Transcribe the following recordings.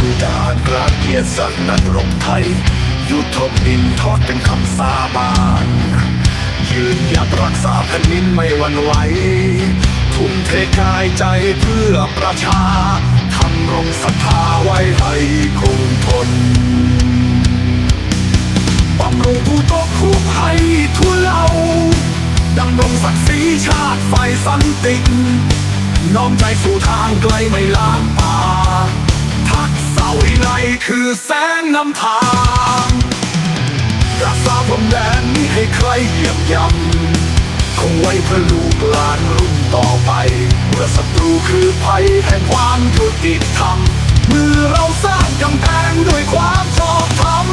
นุดานรักเกียรติสันนันรบไทย ยุทธบินทอดเป็นคำสาบาน ยืนหยัดรักษาแผ่นดินไม่หวั่นไหว ทุ่มเทกายใจเพื่อประชาทำรงศรัทธาไว้ให้คงทนบำรุงผู้ตกคู่ภัยทั่วเราดำรงศักดิ์ศรีชาติไฟสันติน้อมใจสู่ทางไกลไม่ล้างป่า คือแสงนำทางรักษาพรมแดนนี้ให้ใครเหยียบย่ำคงไว้เพื่อลูกหลานรุ่นต่อไป เมื่อศัตรูคือภัยแห่งความยุติธรรมเมื่อเราสร้างกำแพงด้วยความชอบธรรม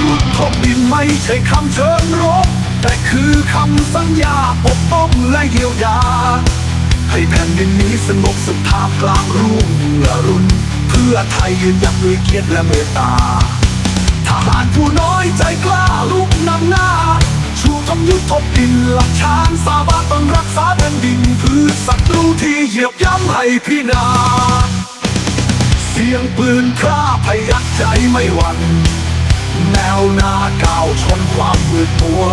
ยุดทบดินไม่ใช่คำเชิญรบ แต่คือคำสัญญาปกป้องและเยียวยา ให้แผ่นดินนี้สงบสุขท่ามกลางรุ่งอรุณเพื่อไทยยืนหยัดด้วยเกียรติและเมตตาทหารผู้น้อยใจกล้าลุกนำหน้า ชูทำยุทธทบดินหลักชานสาบานต้องรักษาแผ่นดินเพื่อศัตรูที่เหยียบย่ำให้พินาศเสียงปืนคร่าพยักใจไม่หวั่น แนวหน้าก้าวชนความมืดมัว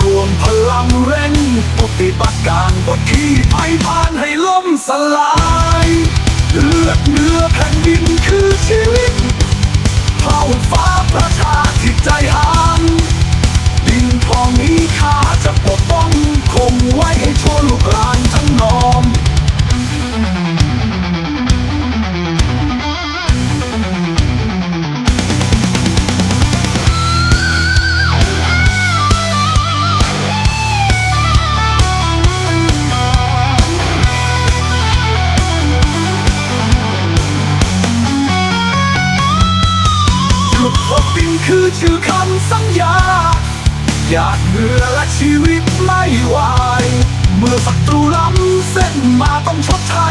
รวมพลังเร่งปฏิบัติการบทที่ภัยผ่านให้ล่มสลาย คือชื่อคำสัญญา อยากเหนื่อและชีวิตไม่ไหว เมื่อศัตรูล้ำเส้นมาต้องชดใช้